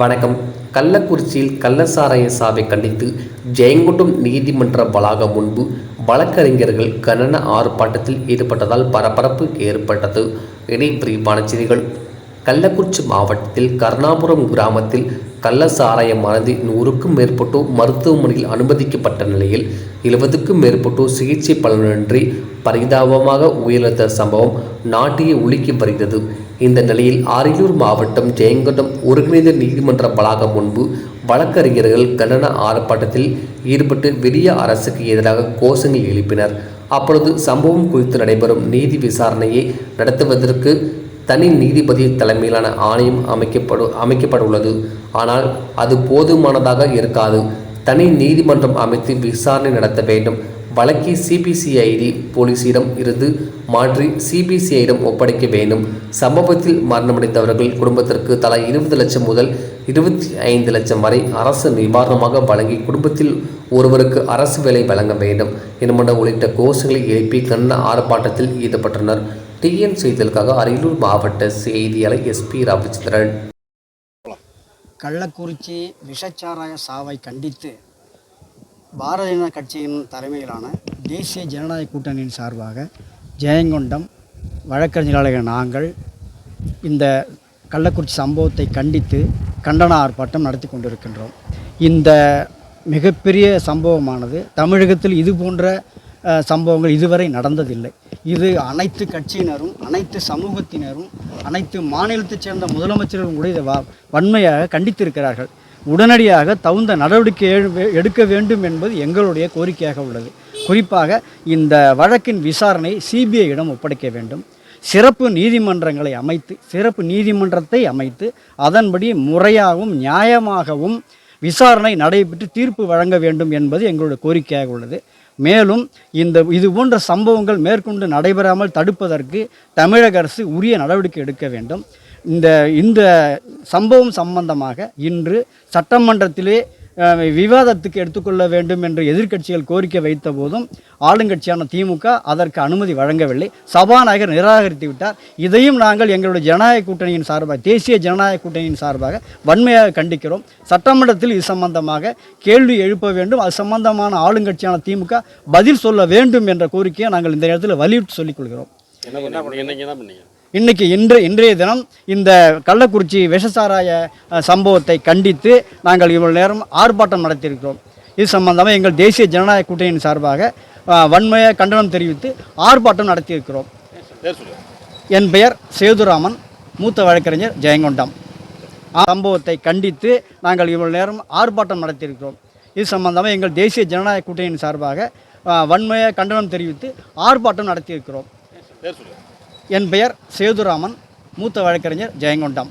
வணக்கம். கள்ளக்குறிச்சியில் கள்ளசாராய சாவை கண்டித்து ஜெயங்கொண்டம் நீதிமன்ற வளாகம் முன்பு வழக்கறிஞர்கள் கண்டன ஆர்ப்பாட்டத்தில் ஈடுபட்டதால் பரபரப்பு ஏற்பட்டது. இனி விரிவான செய்திகள். கள்ளக்குறிச்சி மாவட்டத்தில் கருணாபுரம் கிராமத்தில் கள்ளசாராயம் மறந்து நூறுக்கும் மேற்பட்டோர் மருத்துவமனையில் அனுமதிக்கப்பட்ட நிலையில் எழுபதுக்கும் மேற்பட்டோர் சிகிச்சை பலனின்றி பரிதாபமாக உயிரிழந்த சம்பவம் நாட்டையே உலுக்கி வருகிறது இந்த நிலையில் அரியலூர் மாவட்டம் ஜெயங்கொண்டம் ஒருங்கிணைந்த நீதிமன்ற வளாகம் முன்பு வழக்கறிஞர்கள் கண்டன ஆர்ப்பாட்டத்தில் ஈடுபட்டு வெளிய அரசுக்கு எதிராக கோஷங்கள் எழுப்பினர். அப்பொழுது சம்பவம் குறித்து நடைபெறும் நீதி விசாரணையை நடத்துவதற்கு தனி நீதிபதி தலைமையிலான ஆணையம் அமைக்கப்படு அமைக்கப்பட்டுள்ளது. ஆனால் அது போதுமானதாக இருக்காது. தனி நீதிமன்றம் அமைத்து விசாரணை நடத்த வேண்டும். வழக்கை சிபிசிஐடி போலீசிடம் இருந்து மாற்றி சிபிசிஐடம் ஒப்படைக்க வேண்டும். சம்பவத்தில் மரணமடைந்தவர்கள் குடும்பத்திற்கு தலா இருபது லட்சம் முதல் இருபத்தி ஐந்து லட்சம் வரை அரசு நிவாரணமாக வழங்கி குடும்பத்தில் ஒருவருக்கு அரசு வேலை வழங்க வேண்டும். என்பன உள்ளிட்ட கோஷங்களை எழுப்பி கண்ண ஆர்ப்பாட்டத்தில் ஈடுபட்டனர். டிஎன் செய்திகளுக்காக அரியலூர் மாவட்ட செய்தியாளர் எஸ்பி ரவிச்சந்திரன் கள்ளக்குறிச்சி விஷச்சாராய சாவை கண்டித்து பாரதிய ஜனதா கட்சியின் தலைமையிலான தேசிய ஜனநாயக கூட்டணியின் சார்பாக ஜெயங்கொண்டம் வழக்கறிஞர்களாக நாங்கள் இந்த கள்ளக்குறிச்சி சம்பவத்தை கண்டித்து கண்டன ஆர்ப்பாட்டம் நடத்தி கொண்டிருக்கின்றோம். இந்த மிகப்பெரிய சம்பவமானது தமிழகத்தில் இது போன்ற சம்பவங்கள் இதுவரை நடந்ததில்லை. இது அனைத்து கட்சியினரும் அனைத்து சமூகத்தினரும் அனைத்து மாநிலத்தைச் சேர்ந்த முதலமைச்சர்களும் கூட இதை வ- வன்மையாக கண்டித்திருக்கிறார்கள். உடனடியாக தகுந்த நடவடிக்கை எடுக்க வேண்டும் என்பது எங்களுடைய கோரிக்கையாக உள்ளது. குறிப்பாக இந்த வழக்கின் விசாரணை சிபிஐயிடம் ஒப்படைக்க வேண்டும். சிறப்பு நீதிமன்றங்களை அமைத்து சிறப்பு நீதிமன்றத்தை அமைத்து அதன்படி முறையாகவும் நியாயமாகவும் விசாரணை நடைபெற்று தீர்ப்பு வழங்க வேண்டும் என்பது எங்களுடைய கோரிக்கையாக உள்ளது. மேலும் இந்த இது போன்ற சம்பவங்கள் மேற்கொண்டு நடைபெறாமல் தடுப்பதற்கு தமிழக அரசு உரிய நடவடிக்கை எடுக்க வேண்டும். இந்த இந்த சம்பவம் சம்பந்தமாக இன்று சட்டமன்றத்திலே விவாதத்துக்கு எடுத்துக்கொள்ள வேண்டும் என்று எதிர்க்கட்சிகள் கோரிக்கை வைத்த போதும் ஆளுங்கட்சியான திமுக அதற்கு அனுமதி வழங்கவில்லை. சபாநாயகர் நிராகரித்து விட்டார். இதையும் நாங்கள் எங்களுடைய ஜனநாயக கூட்டணியின் சார்பாக தேசிய ஜனநாயக கூட்டணியின் சார்பாக வன்மையாக கண்டிக்கிறோம். சட்டமன்றத்தில் இது சம்பந்தமாக கேள்வி எழுப்ப வேண்டும். அது சம்பந்தமான ஆளுங்கட்சியான திமுக பதில் சொல்ல வேண்டும் என்ற கோரிக்கையை நாங்கள் இந்த இடத்தில் வலியுறுத்தி சொல்லிக் கொள்கிறோம். என்ன பண்ணீங்க? இன்னைக்கு இன்று இன்றைய தினம் இந்த கள்ளக்குறிச்சி விஷசாராய சம்பவத்தை கண்டித்து நாங்கள் இவ்வளவு நேரம் ஆர்ப்பாட்டம் நடத்தியிருக்கிறோம். இது சம்பந்தமாக எங்கள் தேசிய ஜனநாயக கூட்டணியின் சார்பாக அஹ், வன்மைய கண்டனம் தெரிவித்து ஆர்ப்பாட்டம் நடத்தியிருக்கிறோம். என் பெயர் சேதுராமன் மூத்த வழக்கறிஞர் ஜெயங்கொண்டம். சம்பவத்தை கண்டித்து நாங்கள் இவ்வளவு நேரம் ஆர்ப்பாட்டம் நடத்தியிருக்கிறோம். இது சம்பந்தமாக எங்கள் தேசிய ஜனநாயக கூட்டணியின் சார்பாக அஹ், வன்மைய கண்டனம் தெரிவித்து ஆர்ப்பாட்டம் நடத்தியிருக்கிறோம். பேர் என் பெயர் சேதுராமன் மூத்த வழக்கறிஞர் ஜெயங்கொண்டம்.